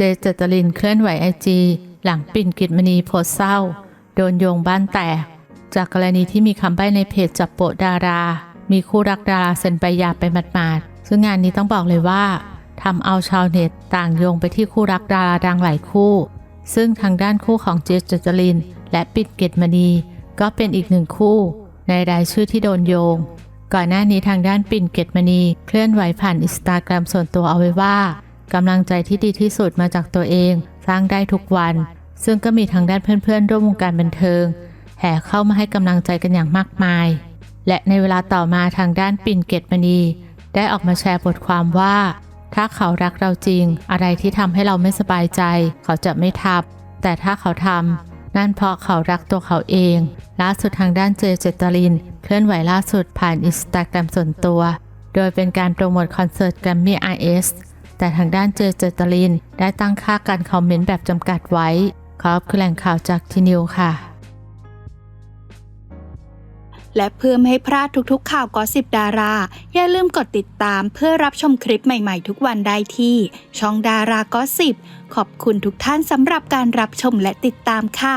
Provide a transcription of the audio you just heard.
เจจตลินเคลื่อนไหวไอจีหลังปิ่นกิจมณีโพสเศร้า โดนโยงบ้านแตก จากกรณีที่มีคำใบ้ในเพจจับโปะดารา มีคู่รักดาราเซ็นใบหย่าไปหมาดๆซึ่งงานนี้ต้องบอกเลยว่าทำเอาชาวเน็ตต่างโยงไปที่คู่รักดาราดังหลายคู่ ซึ่งทางด้านคู่ของเจเจตลิน และปิ่นเกตมณีก็เป็นอีกหนึ่งคู่ ในรายชื่อที่โดนโยง ก่อนหน้านี้ทางด้านปิ่นเกตมณีเคลื่อนไหวผ่านอินสตาแกรมส่วนตัวเอาไว้ว่า กำลังใจที่ดีที่สุดมาจากตัวเอง สร้างได้ทุกวัน ซึ่งก็มีทางด้านเพื่อนๆ ร่วมวงการบันเทิง แห่เข้ามาให้กำลังใจกันอย่างมากมาย และในเวลาต่อมาทางด้านปิ่นเกตมณี ได้ออกมาแชร์บทความว่า ถ้าเขารักเราจริง อะไรที่ทำให้เราไม่สบายใจ เขาจะไม่ทำแต่ถ้าเขาทำนั่นเพราะเขารักตัวเขาเอง ล่าสุดทางด้านเจเจตลิน เคลื่อนไหวล่าสุดผ่านอินสตาแกรมส่วนตัว โดยเป็นการโปรโมทคอนเสิร์ตแกรมมี่ RS แต่ทางด้านเจเจตลิน ได้ตั้งค่าการคอมเมนต์แบบจำกัดไว้ ขอบคือแหล่งข่าวจากทีนิวค่ะ และเพื่อไม่ให้พลาดทุกๆข่าวกอสิบดารา อย่าลืมกดติดตามเพื่อรับชมคลิปใหม่ๆ ทุกวันได้ที่ ช่องดารากอสิบขอบคุณทุกท่านสำหรับการรับชมและติดตามค่ะ